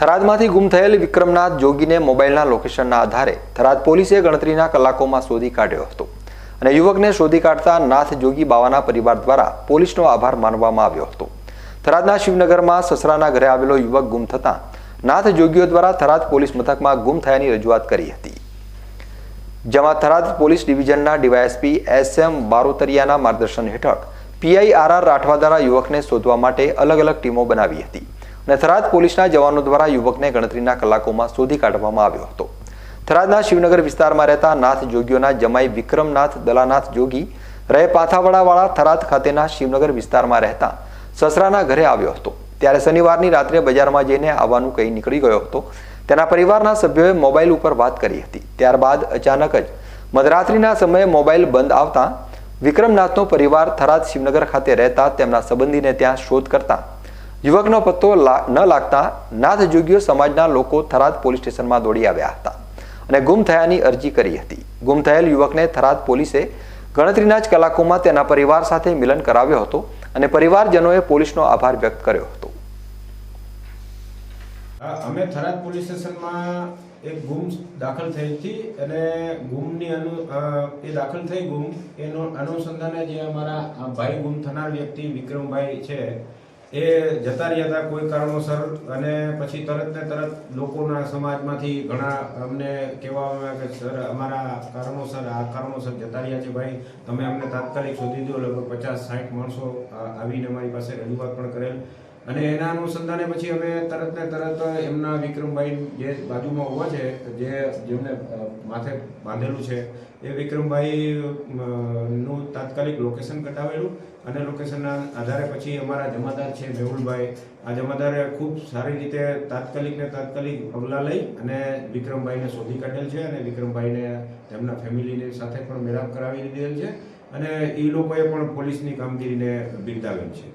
થરાદમાંથી ગુમ થયેલ વિક્રમનાથ જોગીને મોબાઈલના લોકેશનના આધારે થરાદ પોલીસે ગણતરીના કલાકોમાં શોધી કાઢ્યો હતો. અને યુવકને શોધી કાઢતા નાથ જોગી બાવાના પરિવાર દ્વારા પોલીસનો આભાર માનવામાં આવ્યો હતો. થરાદના શિવનગરમાં સસરાના ઘરે આવેલો યુવક ગુમ થતાં નાથ જોગીઓ દ્વારા થરાદ પોલીસ મથકમાં ગુમ થયાની રજૂઆત કરી હતી. જેમાં થરાદ પોલીસ ડિવિઝનના ડીવાયએસપી એસ એમ બારોતરિયાના માર્ગદર્શન હેઠળ પીઆઈ આર આર રાઠવા દ્વારા યુવકને શોધવા માટે અલગ અલગ ટીમો બનાવી હતી. અને થરાદ પોલીસના જવાનો દ્વારા યુવકને ગણતરીના કલાકોમાં શોધી કાઢવામાં આવ્યો હતો. થરાદના શિવનગર વિસ્તારમાં રહેતા નાથ જોગીઓના જમાઈ વિક્રમનાથ, દલાનાથ જોગી રહે પાથાવાડાવાળા થરાદ ખાતેના શિવનગર વિસ્તારમાં રહેતા સસરાના ઘરે આવ્યો હતો. ત્યારે શનિવારની રાત્રે બજારમાં જઈને આવવાનું કહી નીકળી ગયો હતો. તેના પરિવારના સભ્યોએ મોબાઈલ ઉપર વાત કરી હતી. ત્યારબાદ અચાનક જ મધરાત્રિના સમયે મોબાઈલ બંધ આવતા વિક્રમનાથનો પરિવાર થરાદ શિવનગર ખાતે રહેતા તેમના સંબંધીને ત્યાં શોધ કરતા યુવકનો પત્તો ન લાગતા નાથ જોગીઓ સમાજના લોકો થરાદ પોલીસ સ્ટેશનમાં દોડી આવ્યા હતા અને ગુમ થયાની અરજી કરી હતી. ગુમ થયેલ યુવકને થરાદ પોલીસે ગણતરીના જ કલાકોમાં તેના પરિવાર સાથે મિલન કરાવ્યો હતો અને પરિવારજનોએ પોલીસનો આભાર વ્યક્ત કર્યો હતો. અમે થરાદ પોલીસ સ્ટેશનમાં એક ગુમ દાખલ થઈ હતી અને ગુમની અનુ એ દાખલ થઈ ગુમ. એનો અનુસંધાને જે અમારા ભાઈ ગુમ થનાર વ્યક્તિ વિક્રમભાઈ છે એ જતા રહ્યા હતા કોઈ કારણોસર અને પછી તરત ને તરત લોકોના સમાજમાંથી ઘણા અમને કહેવામાં આવ્યા કે, સર, અમારા કારણોસર, આ કારણોસર જતા રહ્યા છે ભાઈ. તમે અમને તાત્કાલિક શોધી દો. લગભગ પચાસ, સાઠ માણસો આવીને અમારી પાસે રજૂઆત પણ કરેલ. અને એના અનુસંધાને પછી અમે તરત ને તરત એમના વિક્રમભાઈ જે બાજુમાં ઊભા છે, જે જેમને માથે બાંધેલું છે, એ વિક્રમભાઈ નું તાત્કાલિક લોકેશન કઢાવેલું અને લોકેશનના આધારે પછી અમારા જમાદાર છે મેહુલભાઈ. આ જમાદારે ખૂબ સારી રીતે તાત્કાલિક ને તાત્કાલિક પગલાં લઈ અને વિક્રમભાઈને શોધી કાઢેલ છે અને વિક્રમભાઈને તેમના ફેમિલીની સાથે પણ મેળાપ કરાવી દીધેલ છે અને એ લોકોએ પણ પોલીસની કામગીરીને બિરદાવેલ છે.